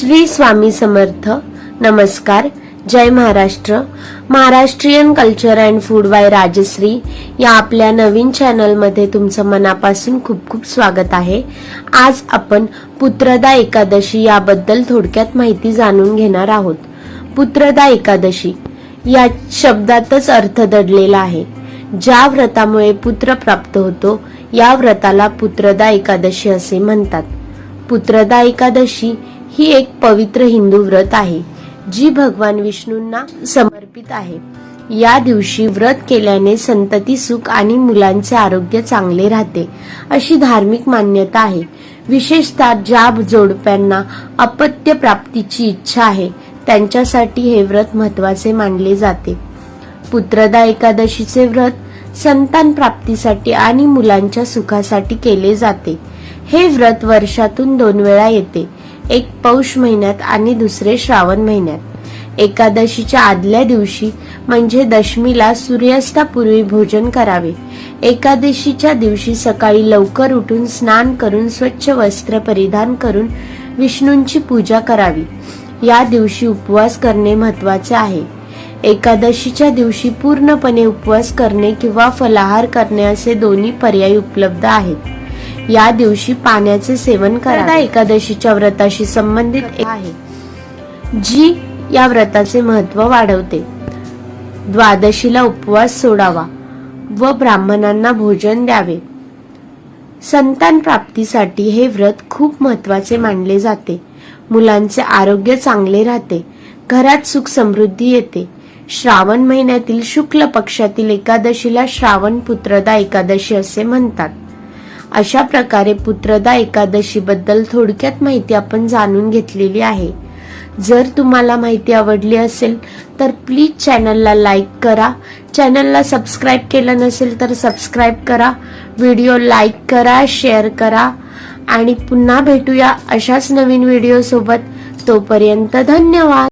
श्री स्वामी समर्थ. नमस्कार. जय Maharashtra. Maharashtrian culture and food by Rajashree या आपल्या नवीन चॅनलमध्ये तुमचं मनापासून खूप खूप स्वागत आहे. आज आपण पुत्रदा एकादशी याबद्दल थोडक्यात माहिती जाणून घेणार आहोत. पुत्रदा एकादशी या शब्दातच अर्थ दडलेला आहे. ज्या व्रतामुळे पुत्र प्राप्त होतो या व्रताला पुत्रदा एकादशी असे म्हणतात. पुत्रदा एकादशी ही एक पवित्र हिंदू व्रत आहे जी भगवान विष्णूंना समर्पित आहे. या दिवशी व्रत केल्याने संतती सुख आणि मुलांचे आरोग्य चांगले राहते अशी धार्मिक मान्यता आहे. विशेषतः ज्या जोडप्यांना अपत्य प्राप्तीची इच्छा आहे त्यांच्यासाठी हे व्रत महत्त्वाचे मानले जाते. पुत्रदा एकादशीचे व्रत संतान प्राप्तीसाठी आणि मुलांच्या सुखासाठी केले जाते. हे व्रत वर्षातून दोन वेळा येते. एक पौष महिन्यात आणि दुसरे श्रावण महिन्यात. एकादशीच्या आदल्या दिवशी म्हणजे दशमीला सूर्यास्तापूर्वी भोजन करावे. एकादशीच्या दिवशी सकाळी लवकर उठून स्नान करून स्वच्छ वस्त्र परिधान करून विष्णूंची पूजा करावी. या दिवशी उपवास करणे महत्त्वाचे आहे. एकादशीच्या दिवशी पूर्णपणे उपवास करणे किंवा फलाहार करणे असे दोन्ही पर्याय उपलब्ध आहेत. या दिवशी पाण्याचे सेवन करा. एकादशीच्या व्रताशी संबंधित एक आहे जी या व्रताचे महत्त्व वाढवते. द्वादशीला उपवास सोडावा व ब्राह्मणांना भोजन द्यावे. संतान प्राप्तीसाठी हे व्रत खूप महत्त्वाचे मानले जाते. मुलांचे आरोग्य चांगले राहते घरात सुख समृद्धी येते. श्रावण महिन्यातील शुक्ल पक्षातील एकादशीला श्रावण पुत्रदा एकादशी असे म्हणतात. अशा प्रकारे पुत्रदा एकादशी बद्दल थोडक्यात माहिती आपण जाणून घेतलेली आहे. जर तुम्हाला माहिती आवडली असेल तर प्लीज चॅनलला लाईक करा. चॅनलला सबस्क्राईब केलं नसेल तर सबस्क्राईब करा. व्हिडिओ लाईक करा शेअर करा. आणि पुन्हा भेटूया अशाच नवीन व्हिडिओसोबत. तोपर्यंत धन्यवाद.